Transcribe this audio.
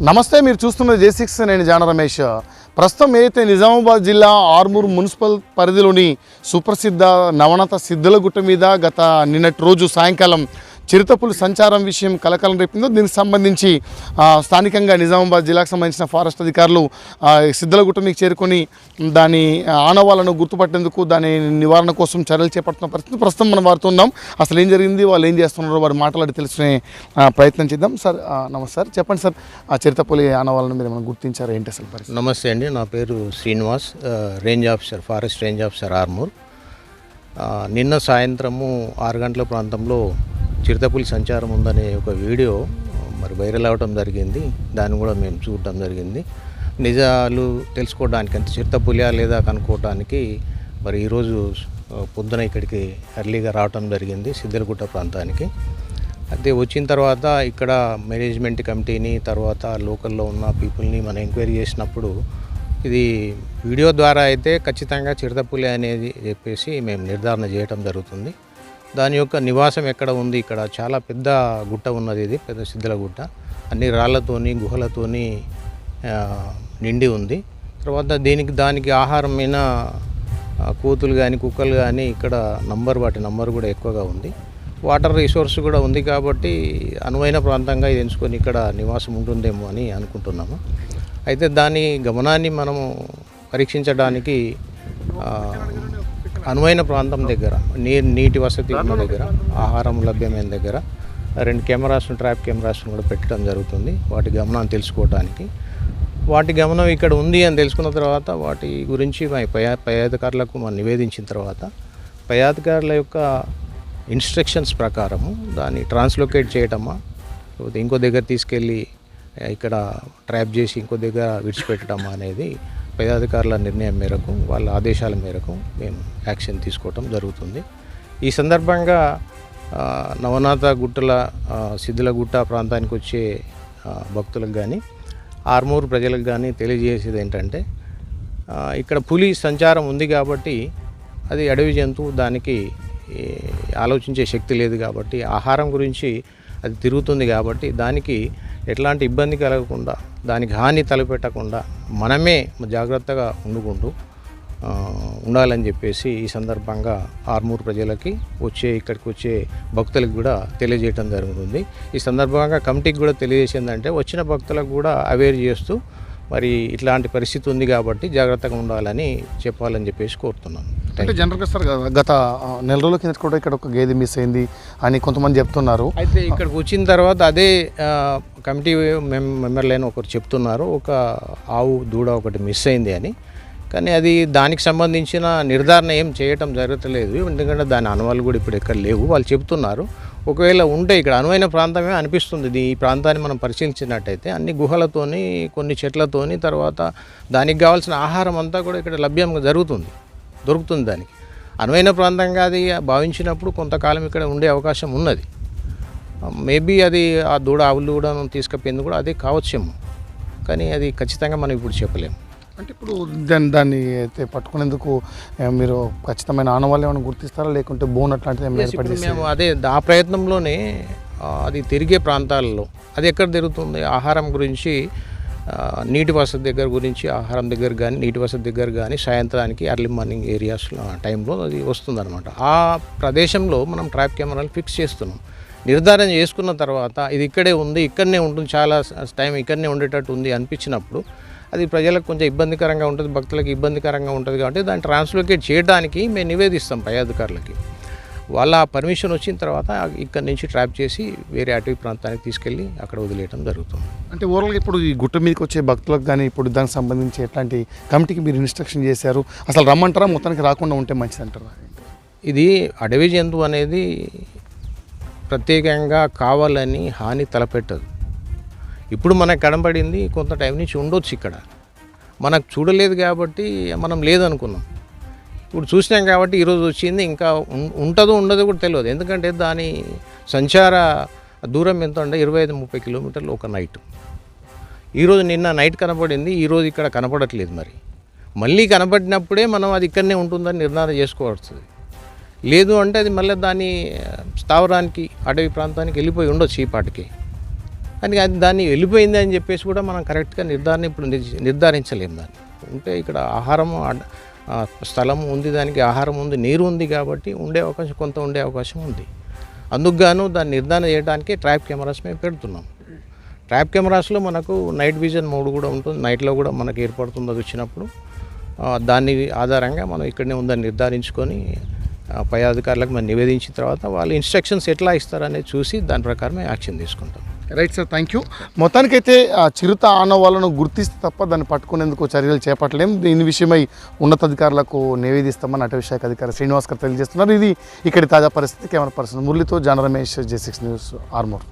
నమస్తే మీరు చూస్తున్న జే సిక్స్ నేను జాన రమేష్. ప్రస్తుతం ఏదైతే నిజామాబాద్ జిల్లా ఆర్మూర్ మున్సిపల్ పరిధిలోని సుప్రసిద్ధ నవనత సిద్ధులగుట్ట మీద గత నిన్నటి రోజు సాయంకాలం చిరుతపులు సంచారం విషయం కలకలం రేపిందో దీనికి సంబంధించి స్థానికంగా నిజామాబాద్ జిల్లాకు సంబంధించిన ఫారెస్ట్ అధికారులు సిద్ధలగుట్ట మీకు చేరుకొని దాని ఆనవాలను గుర్తుపట్టేందుకు దాని నివారణ కోసం చర్యలు చేపడుతున్న పరిస్థితి ప్రస్తుతం మనం వారితో ఉన్నాం. అసలు ఏం జరిగింది? వాళ్ళు ఏం చేస్తున్నారో వారు మాట్లాడి తెలుసుకునే ప్రయత్నం చేద్దాం. సార్ నమస్కారం. నమస్తే సార్ చెప్పండి సార్ ఆ చిరుతపులి ఆనవాళ్ళను మీరు ఏమైనా గుర్తించారు? ఏంటి అసలు పరిస్థితి? నమస్తే అండి. నా పేరు Srinivas range officer forest range officer Armoor. నిన్న సాయంత్రము ఆరు గంటల ప్రాంతంలో చిరుతపులి సంచారం ఉందనే ఒక వీడియో మరి వైరల్ అవ్వడం జరిగింది. దాన్ని కూడా మేము చూడటం జరిగింది. నిజాలు తెలుసుకోవడానికి అంటే చిరుతపులియా లేదా కనుక్కోవడానికి మరి ఈరోజు పొద్దున ఇక్కడికి ఎర్లీగా రావటం జరిగింది సిద్ధలగుట్ట ప్రాంతానికి. అయితే వచ్చిన తర్వాత ఇక్కడ మేనేజ్మెంట్ కమిటీని తర్వాత లోకల్లో ఉన్న పీపుల్ని మనం ఎంక్వైరీ చేసినప్పుడు ఇది వీడియో ద్వారా అయితే ఖచ్చితంగా చిరుతపులి అనేది చెప్పేసి మేము నిర్ధారణ చేయటం జరుగుతుంది. దాని యొక్క నివాసం ఎక్కడ ఉంది? ఇక్కడ చాలా పెద్ద గుట్ట ఉన్నది ఇది పెద్ద సిద్ధల గుట్ట. అన్ని రాళ్ళతోని గుహలతోని నిండి ఉంది. తర్వాత దీనికి దానికి ఆహారమైన కోతులు కానీ కుక్కలు కానీ ఇక్కడ నంబర్ వాటి నంబర్ కూడా ఎక్కువగా ఉంది. వాటర్ రిసోర్స్ కూడా ఉంది కాబట్టి అనువైన ప్రాంతంగా ఇది ఎంచుకొని ఇక్కడ నివాసం ఉంటుందేమో అని అనుకుంటున్నాము. అయితే దాని గమనాన్ని మనము పరీక్షించడానికి అనువైన ప్రాంతం దగ్గర నీ నీటి వసతి ఉన్న దగ్గర ఆహారం లభ్యమైన దగ్గర రెండు కెమెరాస్ ట్రాప్ కెమెరాస్ కూడా పెట్టడం జరుగుతుంది. వాటి గమనాన్ని తెలుసుకోవడానికి. వాటి గమనం ఇక్కడ ఉంది అని తెలుసుకున్న తర్వాత వాటి గురించి మా పై పై అధికారులకు మనం నివేదించిన తర్వాత పై అధికారుల యొక్క ఇన్స్ట్రక్షన్స్ ప్రకారము దాన్ని ట్రాన్స్లోకేట్ చేయటమా లేకపోతే ఇంకో దగ్గర తీసుకెళ్ళి ఇక్కడ ట్రాప్ చేసి ఇంకో దగ్గర విడిచిపెట్టడమా అనేది పై అధికారుల నిర్ణయం మేరకు వాళ్ళ ఆదేశాల మేరకు మేము యాక్షన్ తీసుకోవటం జరుగుతుంది. ఈ సందర్భంగా నవనాథ గుట్టల సిద్ధులగుట్ట సిద్ధుల గుట్ట ప్రాంతానికి వచ్చే భక్తులకు కానీ ఆర్మూరు ప్రజలకు కానీ తెలియజేసేది ఏంటంటే ఇక్కడ పులి సంచారం ఉంది కాబట్టి అది అడవి జంతువు దానికి ఆలోచించే శక్తి లేదు కాబట్టి ఆహారం గురించి అది తిరుగుతుంది కాబట్టి దానికి ఎట్లాంటి ఇబ్బంది కలగకుండా దానికి హాని తలపెట్టకుండా మనమే జాగ్రత్తగా ఉండుకుంటూ ఉండాలని చెప్పేసి ఈ సందర్భంగా ఆర్మూర్ ప్రజలకి వచ్చే ఇక్కడికి వచ్చే భక్తులకు కూడా తెలియజేయడం జరుగుతుంది. ఈ సందర్భంగా కమిటీకి కూడా తెలియజేసిందంటే వచ్చిన భక్తులకు కూడా అవేర్ చేస్తూ మరి ఇట్లాంటి పరిస్థితి ఉంది కాబట్టి జాగ్రత్తగా ఉండాలని చెప్పాలని చెప్పేసి కోరుతున్నాను అంటే జనరల్గా సార్ గత నెల రోజుల కింద కూడా ఇక్కడ ఒక గేదె మిస్ అయింది అని కొంతమంది చెప్తున్నారు. అయితే ఇక్కడికి వచ్చిన తర్వాత అదే కమిటీ మెం మెంబర్లైన ఒకరు చెప్తున్నారు ఒక ఆవు దూడ ఒకటి మిస్ అయింది అని. కానీ అది దానికి సంబంధించిన నిర్ధారణ ఏం చేయటం జరగట్లేదు ఎందుకంటే దాని అనువాలు కూడా ఇప్పుడు ఎక్కడ లేవు వాళ్ళు చెప్తున్నారు. ఒకవేళ ఉంటే ఇక్కడ అనువైన ప్రాంతమే అనిపిస్తుంది. ఇది ఈ ప్రాంతాన్ని మనం పరిశీలించినట్టయితే అన్ని గుహలతోని కొన్ని చెట్లతోని తర్వాత దానికి కావాల్సిన ఆహారం అంతా కూడా ఇక్కడ లభ్యంగా జరుగుతుంది. దొరుకుతుంది దానికి. అనువైన ప్రాంతంగా అది భావించినప్పుడు కొంతకాలం ఇక్కడ ఉండే అవకాశం ఉన్నది. మేబీ అది ఆ దూడ ఆవులు కూడా తీసుకుపోయింది కూడా అదే కావచ్చేమో. కానీ అది ఖచ్చితంగా మనం ఇప్పుడు చెప్పలేము. అంటే ఇప్పుడు దాన్ని దాన్ని అయితే పట్టుకునేందుకు మీరు ఖచ్చితమైన ఆనవాళ్ళు ఏమైనా గుర్తిస్తారా? లేకుంటే బోన్ అట్లాంటిది మేము అదే ఆ ప్రయత్నంలోనే అది తిరిగే ప్రాంతాల్లో అది ఎక్కడ తిరుగుతుంది ఆహారం గురించి నీటి వసతి దగ్గర గురించి ఆహారం దగ్గర కానీ నీటి వసతి దగ్గర కానీ సాయంత్రానికి ఎర్లీ మార్నింగ్ ఏరియాస్ టైంలో అది వస్తుందన్నమాట. ఆ ప్రదేశంలో మనం ట్రాప్ కెమెరాలు ఫిక్స్ చేస్తున్నాం. నిర్ధారణ చేసుకున్న తర్వాత ఇది ఇక్కడే ఉంది ఇక్కడనే ఉంటుంది చాలా టైం ఇక్కడనే ఉండేటట్టు ఉంది అనిపించినప్పుడు అది ప్రజలకు కొంచెం ఇబ్బందికరంగా ఉంటుంది భక్తులకు ఇబ్బందికరంగా ఉంటుంది కాబట్టి దాన్ని ట్రాన్స్లోకేట్ చేయడానికి మేము నివేదిస్తాం పై అధికారులకి. వాళ్ళ పర్మిషన్ వచ్చిన తర్వాత ఇక్కడ నుంచి ట్రాప్ చేసి వేరే అటవీ ప్రాంతానికి తీసుకెళ్ళి అక్కడ వదిలేయడం జరుగుతుంది. అంటే ఓవరాల్గా ఇప్పుడు ఈ గుట్ట మీదకి వచ్చే భక్తులకు కానీ ఇప్పుడు దానికి సంబంధించి ఎట్లాంటి కమిటీకి మీరు ఇన్స్ట్రక్షన్ చేశారు అసలు రమ్మంటారా మొత్తానికి రాకుండా ఉంటే మంచిది అంటారా ఇది అడవి జంతువు అనేది ప్రత్యేకంగా కావాలని హాని తలపెట్టదు. ఇప్పుడు మనకు కనబడింది కొంత టైం నుంచి ఉండొచ్చు ఇక్కడ. మనకు చూడలేదు కాబట్టి మనం లేదనుకున్నాం. ఇప్పుడు చూసినాం కాబట్టి ఈరోజు వచ్చింది ఇంకా ఉంటుందో ఉండదో కూడా తెలియదు. ఎందుకంటే దాని సంచార దూరం ఎంత ఉండే? ఇరవై ఐదు ముప్పై కిలోమీటర్లు ఒక నైట్. ఈరోజు నిన్న నైట్ కనపడింది ఈరోజు ఇక్కడ కనపడట్లేదు మరి. మళ్ళీ కనపడినప్పుడే మనం అది ఇక్కడనే ఉంటుందని నిర్ధారణ చేసుకోవాల్సింది. లేదు అంటే అది మళ్ళీ దాని స్థావరానికి అటవీ ప్రాంతానికి వెళ్ళిపోయి ఉండొచ్చు ఈ పాటికి. కానీ అది దాన్ని వెళ్ళిపోయింది అని చెప్పేసి కూడా మనం కరెక్ట్గా నిర్ధారణ ఇప్పుడు నిర్ధారించలేము దాన్ని. ఉంటే ఇక్కడ ఆహారం స్థలం ఉంది దానికి ఆహారం ఉంది నీరు ఉంది కాబట్టి ఉండే అవకాశం కొంత ఉండే అవకాశం ఉంది. అందుకు గాను దాన్ని నిర్ధారణ చేయడానికి ట్రాప్ కెమెరాస్ మేము పెడుతున్నాం. ట్రాప్ కెమెరాస్లో మనకు నైట్ విజన్ మోడ్ కూడా ఉంటుంది. నైట్లో కూడా మనకు ఏర్పడుతుంది అది వచ్చినప్పుడు. దాని ఆధారంగా మనం ఇక్కడనే ఉందని నిర్ధారించుకొని పై అధికారులకు మనం నివేదించిన తర్వాత వాళ్ళు ఇన్స్ట్రక్షన్స్ ఎట్లా ఇస్తారనేది చూసి దాని ప్రకారమే యాక్షన్ తీసుకుంటాం. రైట్ సార్ థ్యాంక్ యూ మొత్తానికైతే ఆ చిరుత ఆనవాళ్ళను గుర్తిస్తే తప్ప దాన్ని పట్టుకునేందుకు చర్యలు చేపట్టలేం. దీని విషయమై ఉన్నతాధికారులకు నివేదిస్తామని అటవీశాఖ అధికారి శ్రీనివాస్ గారు తెలియజేస్తున్నారు. ఇది ఇక్కడి తాజా పరిస్థితి. కెమెరా పర్సన్ మురళితో జాన Ramesh J six news Armoor.